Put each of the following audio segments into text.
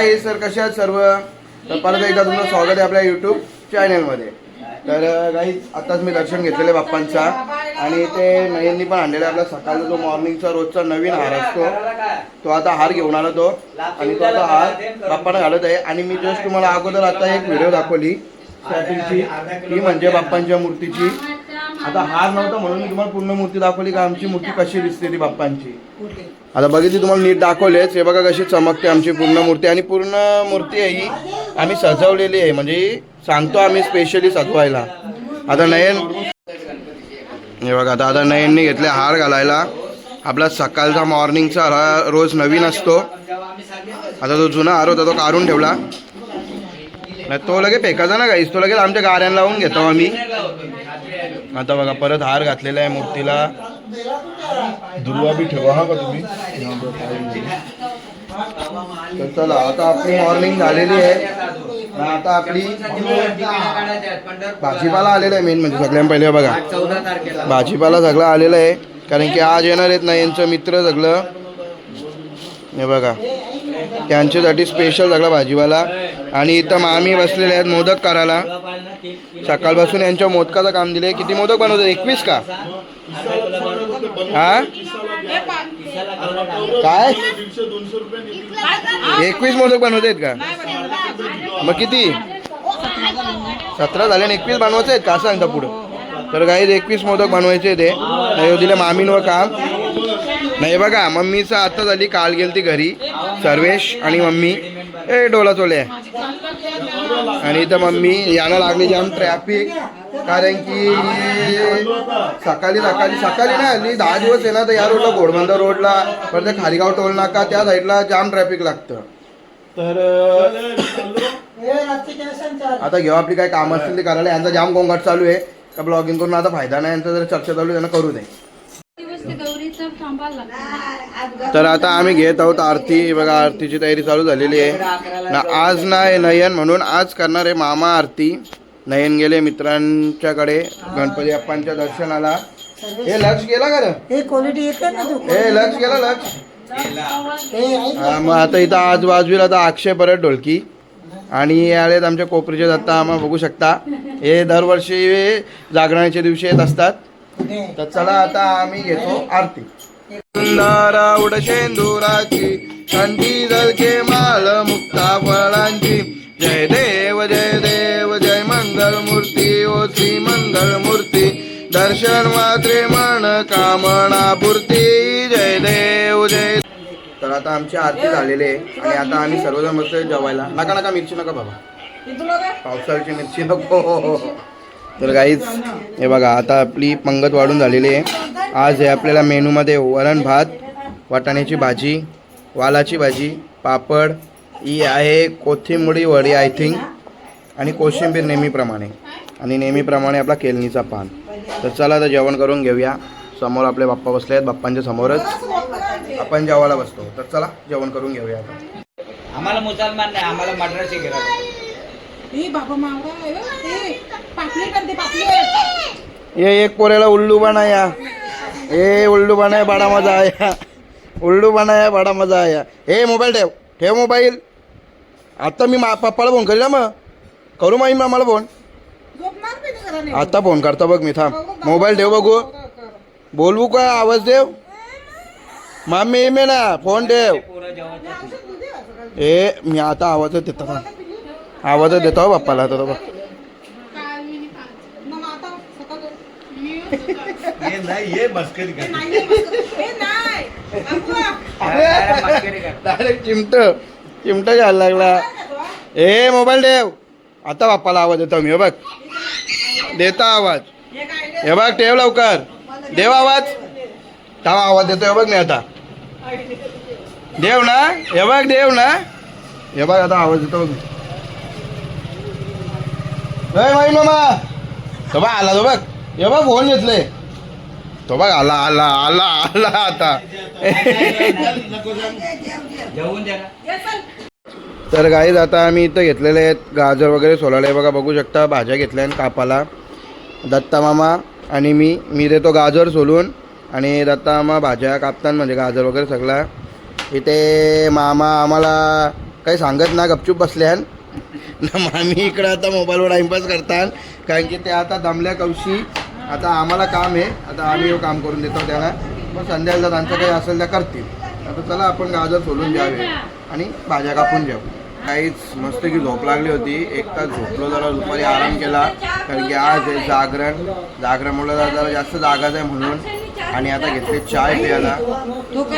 गाई सर? कशा आहात सर्व? तर परत एकदा तुमचं स्वागत आहे आपल्या युट्यूब चॅनलमध्ये तर गाई आताच मी दर्शन घेतलेलं आहे बाप्पांचा. आणि ते नयननी पण आणलेला आहे आपला सकाळचा जो मॉर्निंगचा रोजचा नवीन हार असतो तो आता हार घेऊन आला तो. आणि तो आता हार बाप्पांना घालत आहे. आणि मी जस्ट तुम्हाला अगोदर आता एक व्हिडिओ दाखवली स्टार्टिंगची ती म्हणजे बाप्पांच्या मूर्तीची. आता हार नव्हता म्हणून मी तुम्हाला पूर्ण मूर्ती दाखवली का? आमची मूर्ती कशी दिसते ती बाप्पांची? आता बघितली तुम्हाला नीट दाखवलेच हे बघा कशी चमकते आमची पूर्ण मूर्ती. आणि पूर्ण मूर्ती आहे ही आम्ही सजवलेली आहे. म्हणजे सांगतो आम्ही स्पेशली सजवायला. आता नयन हे बघा आता आता नयनने घेतले हार घालायला. आपला सकाळचा मॉर्निंगचा रोज नवीन असतो. आता तो जुना हार होता तो काढून ठेवला. नाही तो लगे फेकायचा ना गाईस तो लगेच आमच्या गाऱ्यांना लावून घेतो आम्ही. आता बघा परत हार घातलेला आहे मूर्तीला. दुर्वा बी ठेवा हा का तुम्ही? तर चला आता आपली मॉर्निंग झालेली आहे. आता आपली भाजीपाला आलेला आहे मेन म्हणजे सगळ्यां पहिले बघा. भाजीपाला सगळा आलेला आहे. कारण की आज येणार आहेत ना यांचं मित्र सगळं. हे बघा. त्यांच्यासाठी स्पेशल सगळा भाजीवाला आणि इथं मामी बसलेले आहेत मोदक करायला. सकाळपासून यांच्या मोदकाचं काम दिले किती मोदक बनवतात? एकवीस का? हा? काय? एकवीस मोदक बनवत आहेत का मग किती? सतरा झाले आणि एकवीस बनवायचे आहेत का? सांगता पुढं. तर काही एकवीस मोदक बनवायचे ते दिले मामींवर काम. नाही बघा मम्मीचं आता झाली काल गेली ती घरी. सर्वेश आणि मम्मी. ए डोला चोले. आणि इथं मम्मी यायला लागली जाम ट्रॅफिक कारण की सकाळी सकाळी सकाळी नाही हल्ली दहा दिवस आहे ना तर या रोडला घोडबंदर रोडला परत ते खारीगाव टोल नाका त्या साईडला जाम ट्रॅफिक लागतं. तर आता घेऊ आपली काय कामं असतील ते करायला. यांचा जाम गोंगाट चालू आहे. का ब्लॉगिंग करून आता फायदा नाही यांचा जर चर्चा चालू त्यांना करू दे. तर आता आम्ही घेत आहोत आरती. बघा आरतीची तयारी चालू झालेली आहे. ना आज नाही नयन म्हणून आज करणार आहे मामा आरती. नयन गेले मित्रांच्याकडे. गणपती बाप्पांच्या दर्शनाला. हे लक्ष गेला का रे? हे क्वालिटी येते ना तू हे लक्ष गेला लक्ष? मग आता इथं आजूबाजूला आता अक्षय परत ढोलकी. आणि आलेत आमच्या कोपरीचे दत्ता आम्हाला बघू शकता. हे दरवर्षी जागरणाच्या दिवशी येत असतात. तर चला आता आम्ही घेतो आरती. सुंदरा उड शेंदुराची थंडी जलके माल मुक्ता फळांची. जय देव जय देव जय मंगल मूर्ती ओ श्री मंगल मूर्ती दर्शन मात्रे मन कामना पूर्ती जय देव जय तर आता आमची आरती झालेली आहे आणि आता आम्ही सर्वजण मस्त जेवायला. नका नका मिरची नका बाबा. पावसाळ्याची मिरची नको. तर काहीच हे बघा आता आपली पंगत वाढून झालेली आहे. आज हे आपल्याला मेनूमध्ये वरण भात वाटाण्याची भाजी वालाची भाजी पापड ही आहे कोथिंबडी वडी आय थिंक आणि कोशिंबीर नेहमीप्रमाणे. आणि नेहमीप्रमाणे आपला केलनीचा पान. तर चला आता जेवण करून घेऊया. समोर आपले बाप्पा बसले आहेत बाप्पांच्या समोरच. आपण जेवायला बसतो. तर चला जेवण करून घेऊया आता. आम्हाला मुसलमान नाही आम्हाला मद्रासी गिराक ए बाबा मावळा आहे बघ. ए, पापलेट आणते पापलेट ये एक पोऱ्याला उल्लू बनाया. ए उल्लू बनाया बडा मजा आया. उल्लू बनाया बडा मजा आया. ए मोबाईल ठेव. ठेव मोबाईल. आता मी मा पप्पाला फोन करील मग. करू माहीन मामाला फोन झोपणार घराने. आता फोन करता बघ मी थांब. मोबाईल ठेव बघू. बोलवू का? आवाज देव. मामी मी ना फोन ठेव. ए मी आता आवाजच देतो थांब. आवाजच देतो हो बाप्पाला आता तो बघ. मग आता सकाळ डायरेक्ट चिमट चिमट घ्यायला लागला. ए मोबाईल ठेव आता बाप्पाला आवाज देतो मी हे बघ. देता आवाज. हे बघ ठेव लवकर. देव आवाज. थांब आवाज देतो हे बघ मी आता. देव ना हे बघ देव ना. हे बघ आता आवाज देतो बघ ए माई मामा तो बघ आला तो बघ. हे बघ फोन घेतले तो बघ आला आला आला आला आता. तर गाईज आता आम्ही इथं घेतलेले आहेत. गाजर वगैरे सोलाले बघा बघू शकता भाज्या घेतल्या आहेत कापाला. दत्ता मामा आणि मी. मी देतो गाजर सोलून. आणि दत्ता मामा भाज्या कापतात म्हणजे गाजर वगैरे सगळा. इथे मामा आम्हाला काही सांगत ना गपचूप बसल्यान मामी इकडं आता मोबाईलवर टाईमपास करतात कारण की ते आता दमल्या कवशी आता आम्हाला काम आहे. आता आम्ही काम करून देतो त्याला. मग जर त्यांचं काही असेल त्या करतील. आता चला आपण गाजर सोलून घ्यावे आणि भाज्या कापून जाऊ काहीच मस्त की झोप लागली होती. एक तास झोपलो जरा दुपारी आराम केला. कारण की आज आहे जागरण. जागरण म्हणलं जरा जास्त जागाच आहे म्हणून. आणि आता घेतले चाय प्यायला.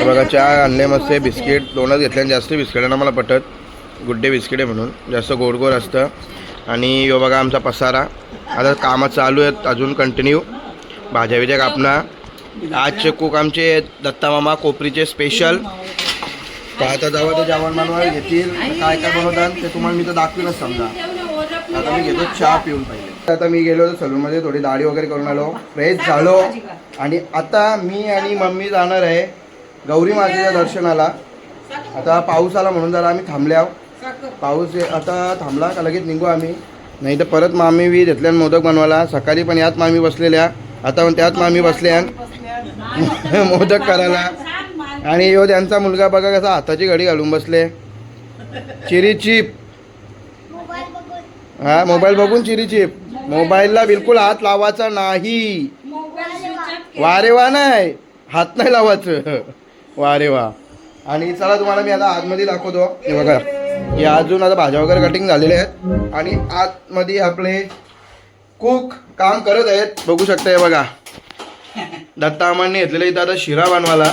बघा चहा आणले मस्त बिस्किट. दोनच घेतले आणि जास्त बिस्किटांना मला पटत. गुड्डे बिस्किटे म्हणून. जास्त गोड गोड असतं. आणि यो बघा आमचा पसारा. आता कामं चालू आहेत. अजून कंटिन्यू भाज्या बिज्या कापणं. आजचे कुक आमचे दत्तामामा कोपरीचे स्पेशल पाहता जावं ते जेवण बनवायला घेतील. काय काय बनवतात ते तुम्हाला मी तर दाखवीनच समजा. आता मी घेतो चहा पिऊन पाहिजे आता मी गेलो होतो सलूनमध्ये. थोडी दाढी वगैरे करून आलो. फ्रेश झालो. आणि आता मी आणि मम्मी जाणार आहे गौरी मातेच्या दर्शनाला. आता पाऊस आला म्हणून जरा आम्ही थांबल्या पाऊस ये- आता थांबला का? लगेच निघू आम्ही. नाही तर परत मामी वी घेतल्यान मोदक बनवायला. सकाळी पण यात मामी बसलेल्या. आता पण त्यात मामी बसल्या. मोदक करायला. आणि यो त्यांचा मुलगा बघा कसा हाताची घडी घालून बसले. चिरी चिप. हा मोबाईल बघून चिरी चिप. मोबाईलला बिलकुल हात लावायचा नाही. वारे वा नाही. हात नाही लावायचं. वारे वा. आणि चला तुम्हाला मी आता आतमध्ये दाखवतो. हे बघा. या अजून आता भाज्या वगैरे कटिंग झालेल्या आहेत. आणि आतमध्ये आपले कुक काम करत आहेत. बघू शकताय बघा. दत्ता अमांनी घेतलेलं इथं आता शिरा बनवाला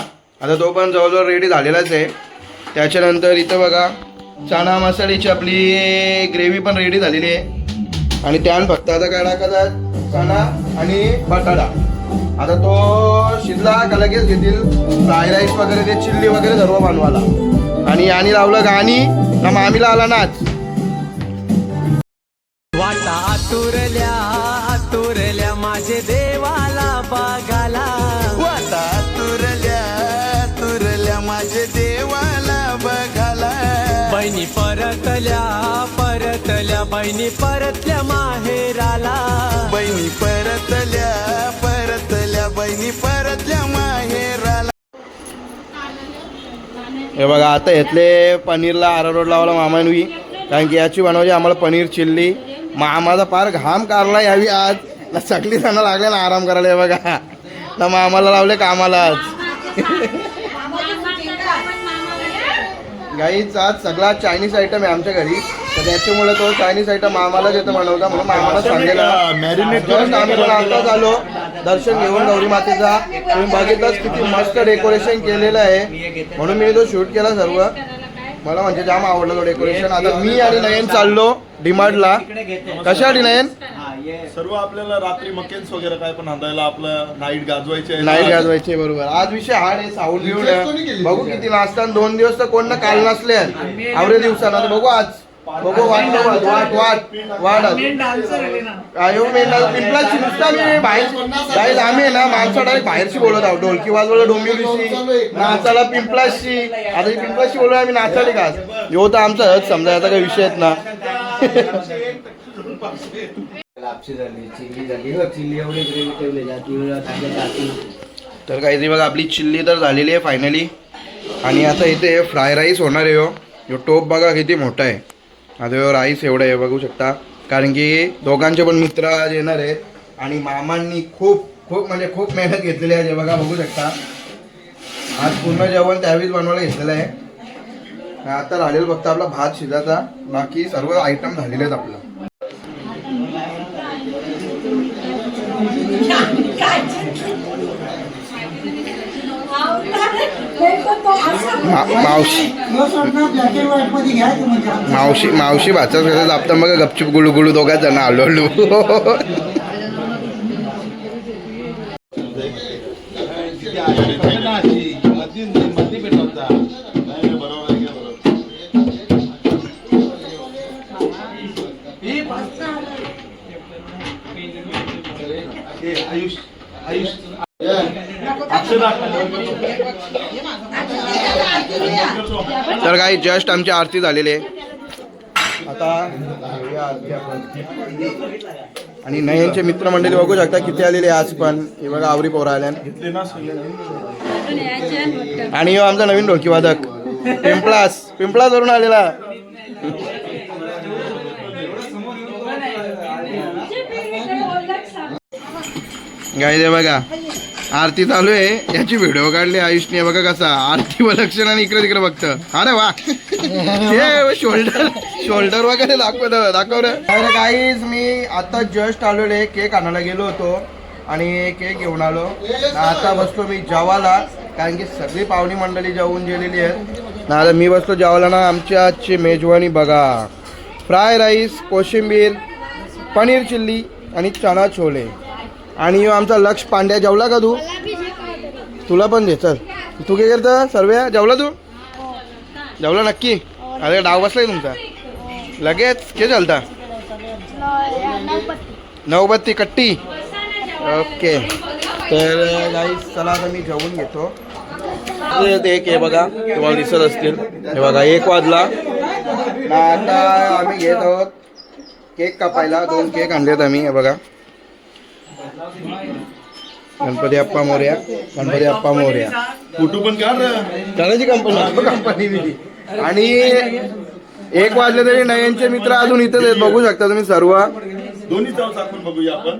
आता तो पण जवळजवळ रेडी झालेलाच आहे. त्याच्यानंतर इथं बघा चणा मसाल्याची आपली ग्रेव्ही पण रेडी झालेली आहे. आणि त्यान फक्त आता काय टाकायचा चणा आणि बटाटा. आता तो शिजला का लगेच घेतील? फ्राय राईस वगैरे ते चिल्ली वगैरे सर्व बनवाला आणि आणि लावलं गाणी ना मामीला आला नाच वाटा आतुरल्या आतुरल्या माझे देवाला बघाला वाटा तुरल्या तुरल्या माझे देवाला बघाला बहिणी परतल्या परतल्या बहिणी परतल्या माहेराला. बहिणी परतल्या परतल्या बहिणी परतल्या माहेराला. हे बघा आता घेतले पनीरला आरारोड लावला मामानवी कारण की याची बनवायची आम्हाला पनीर चिल्ली. मामाचा फार घाम काढला यावी आज. ना सगळी जण लागले ना आराम करायला हे बघा. ना मामाला लावले कामाला आज. गाईच आज सगळा चायनीज आयटम आहे आमच्या घरी. तर त्याच्यामुळे तो चायनीज आयटम मामाला येतं बनवता म्हणून मामाला सांगेला मॅरिनेट आम्ही पण आताच आलो. दर्शन घेऊन गौरी मातेचा. तुम्ही बघितलंच किती मस्त डेकोरेशन केलेलं आहे. म्हणून मी तो शूट केला सर्व. मला म्हणजे जाम आवडलं तो डेकोरेशन आता मी आणि नयन चाललो डिमार्टला. कशासाठी नयन? सर्व आपल्याला रात्री मकेन्स वगैरे काय पण हातायला आपलं नाईट गाजवायचे नाही गाजवायचे बरोबर. आज विषय हाड आहे साऊंड बघू किती नाचतात दोन दिवस तर कोण ना काल नसले. आवरे दिवसानं. बघू आज. बघू वाट वाट वाट वाट. वाट आज. आयो मेन पिंपलाची नुसता मी बाहेर गाईज आम्ही ना माणसं डायरेक्ट बाहेरची बोलत आहोत. ढोलकी वाजवलं डोंबिवलीची नाचाला पिंपलाशी आता ही पिंपलाशी बोललो आम्ही नाचाली का? यो तर आमचा हच समजा आता काही विषय आहेत ना. लापशी झाली चिल्ली झाली हो चिल्ली एवढी ग्रेव्ही ठेवली जाती कांदा टाकून तर काही बघा आपली चिल्ली तर झालेली आहे फायनली आणि आता इथे फ्राय राईस होणार आहे हो. टोप बघा किती मोठा आहे. माझ्यावर आईस राईस आहे बघू शकता. कारण की दोघांचे पण मित्र आज येणार आहेत आणि मामांनी खूप खूप म्हणजे खूप मेहनत घेतलेली आहे जे बघा बघू शकता. आज पूर्ण जेवण त्यावेळीच बनवायला घेतलेलं आहे. आता राहिलेलं फक्त आपला भात शिजायचा. बाकी सर्व आयटम झालेले आहेत आपलं. मावशी. मावशी मावशी भाचा कसं जापता मग? गपचूप गुळू गुळू दोघा जण आलो हळू आयुष आयुष. तर काही जस्ट आमची आरती झालेली आहे. आता आणि नयनचे मित्रमंडळी बघू शकता किती आलेले आज पण. हे बघा आवरी पोरा आल्या आणि ह्यो आमचा नवीन ढोलकी वादक पिंपळास. पिंपळास वरून आलेला. गाई दे बघा. आरती चालू आहे. याची व्हिडिओ काढली आयुषने. बघा कसा. आरती लक्षण आणि इकडे तिकडे बघतं. अरे वा. हे शोल्डर शोल्डर वगैरे दाखवत दाखव रे. काहीच मी आता जस्ट आलेलो केक आणायला गेलो होतो आणि केक घेऊन आलो. आता बसलो मी जेवायला. कारण की सगळी पाहुणी मंडळी जाऊन गेलेली आहेत. ना आता मी बसलो जेवायला ना आमच्या आजची मेजवानी बघा. फ्राय राईस कोशिंबीर पनीर चिल्ली आणि चणा छोले. आणि आमचा लक्ष पांड्या जेवला का तू? तुला पण दे चल. तू काय करतं सर्व्या जेवला तू? जेवला नक्की? अरे डाव बसलाय तुमचा. लगेच के चालता नऊबत्ती कट्टी. ओके. तर गाईस चला आता मी जेवून घेतो. एक हे बघा तुम्हाला दिसत असतील. हे बघा एक वाजला. आता आम्ही घेत आहोत केक कापायला. दोन केक आणलेत आम्ही हे बघा. गणपती अप्पा मोर्या गणपती अप्पा मोर्या. फोटो पण कंपनी कंपनी दिली आणि एक वाजले तरी नयनचे मित्र अजून इथेच आहेत. बघू शकता तुम्ही सर्व. दोन्ही बघूया आपण.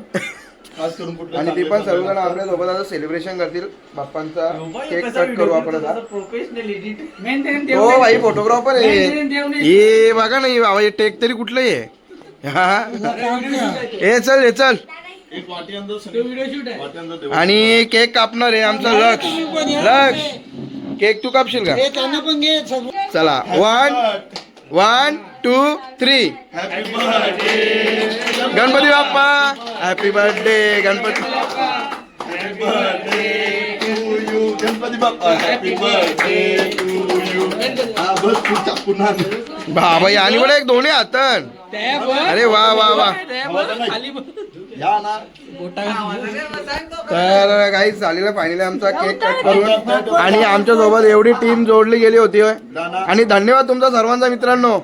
खास करून कुठलं आणि ते पण सर्वजण आपल्यासोबत आता सेलिब्रेशन करतील. बाप्पांचा केक कट करू आपण आता. हो भाई फोटोग्राफर आहे. हे बघा नाही बाबा हे टेक तरी कुठलं आहे? हा. हे चल हे चल. एक वाटी अंदर सगळे. वाटी अंदर ठेवा. आणि केक कापणार आहे आमचा लक्ष. लक्ष. केक तू कापशील का? चला. One one two three happy birthday Ganpati Bappa. Happy birthday Ganpati. Happy birthday to you Ganpati Bappa happy birthday to you हा बस तू चाकून आण. बाबा आणि बडा एक दोन्ही हातन. अरे वा वा वा. या ना. तर काही झालेला फायनली आमचा केक कट करून. आणि आमच्यासोबत एवढी टीम जोडली गेली होती होय. आणि धन्यवाद तुमचा सर्वांचा मित्रांनो.